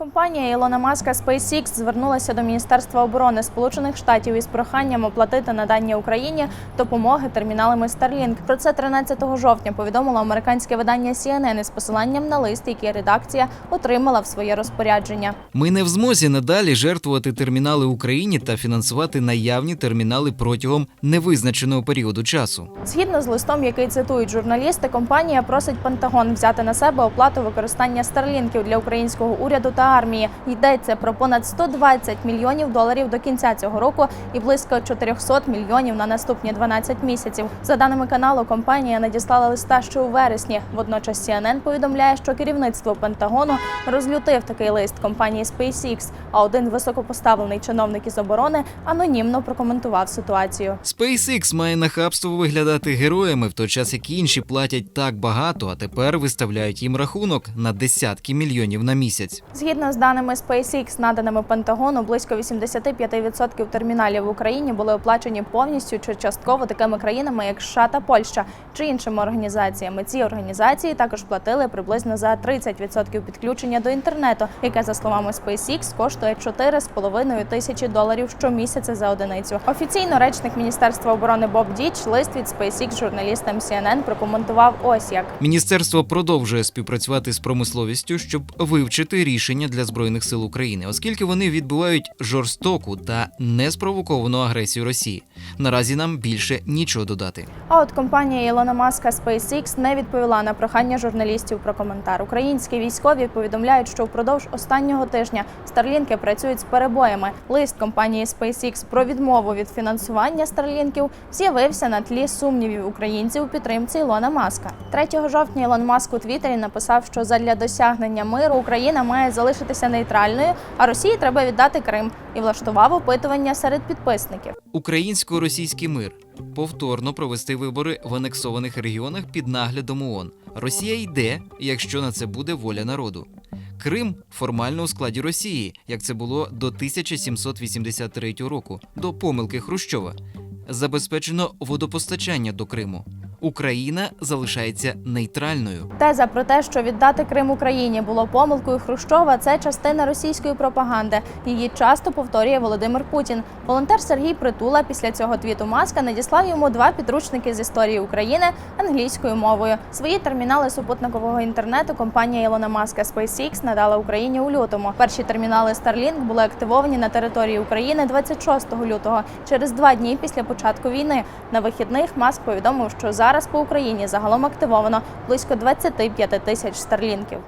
Компанія Ілона Маска SpaceX звернулася до Міністерства оборони Сполучених Штатів із проханням оплатити надання Україні допомоги терміналами Starlink. Про це 13 жовтня повідомило американське видання CNN із посиланням на лист, який редакція отримала в своє розпорядження. Ми не в змозі надалі жертвувати термінали Україні та фінансувати наявні термінали протягом невизначеного періоду часу. Згідно з листом, який цитують журналісти, компанія просить Пентагон взяти на себе оплату використання старлінків для українського уряду та армії. Йдеться про понад 120 мільйонів доларів до кінця цього року і близько 400 мільйонів на наступні 12 місяців. За даними каналу, компанія надіслала листа ще у вересні. Водночас CNN повідомляє, що керівництво Пентагону розлютив такий лист компанії SpaceX, а один високопоставлений чиновник із оборони анонімно прокоментував ситуацію. SpaceX має нахабство виглядати героями, в той час як інші платять так багато, а тепер виставляють їм рахунок на десятки мільйонів на місяць. Згідно з даними SpaceX, наданими Пентагону, близько 85% терміналів в Україні були оплачені повністю чи частково такими країнами, як США та Польща, чи іншими організаціями. Ці організації також платили приблизно за 30% підключення до інтернету, яке за словами SpaceX коштує 4,5 тисячі доларів щомісяця за одиницю. Офіційно речник Міністерства оборони Боб Діч лист від SpaceX журналістам CNN прокоментував ось як. Міністерство продовжує співпрацювати з промисловістю, щоб вивчити рішення для збройних сил України, оскільки вони відбувають жорстоку та неспровоковану агресію Росії. Наразі нам більше нічого додати. А от компанія Ілона Маска SpaceX не відповіла на прохання журналістів про коментар. Українські військові повідомляють, що впродовж останнього тижня старлінки працюють з перебоями. Лист компанії SpaceX про відмову від фінансування старлінків з'явився на тлі сумнівів українців у підтримці Ілона Маска. 3 жовтня Ілон Маск у Твіттері написав, що задля досягнення миру Україна має залишитися нейтральною, а Росії треба віддати Крим і влаштував опитування серед підписників. Українсько-російський мир повторно провести вибори в анексованих регіонах під наглядом ООН. Росія йде, якщо на це буде воля народу. Крим формально у складі Росії, як це було до 1783 року, до помилки Хрущова. Забезпечено водопостачання до Криму. Україна залишається нейтральною. Теза про те, що віддати Крим Україні було помилкою Хрущова, це частина російської пропаганди. Її часто повторює Володимир Путін. Волонтер Сергій Притула після цього твіту Маска надіслав йому два підручники з історії України англійською мовою. Свої термінали супутникового інтернету компанія Ілона Маска SpaceX надала Україні у лютому. Перші термінали Starlink були активовані на території України 26 лютого, через два дні після початку війни. На вихідних Маск повідомив, що зараз по Україні загалом активовано близько 25 тисяч старлінків.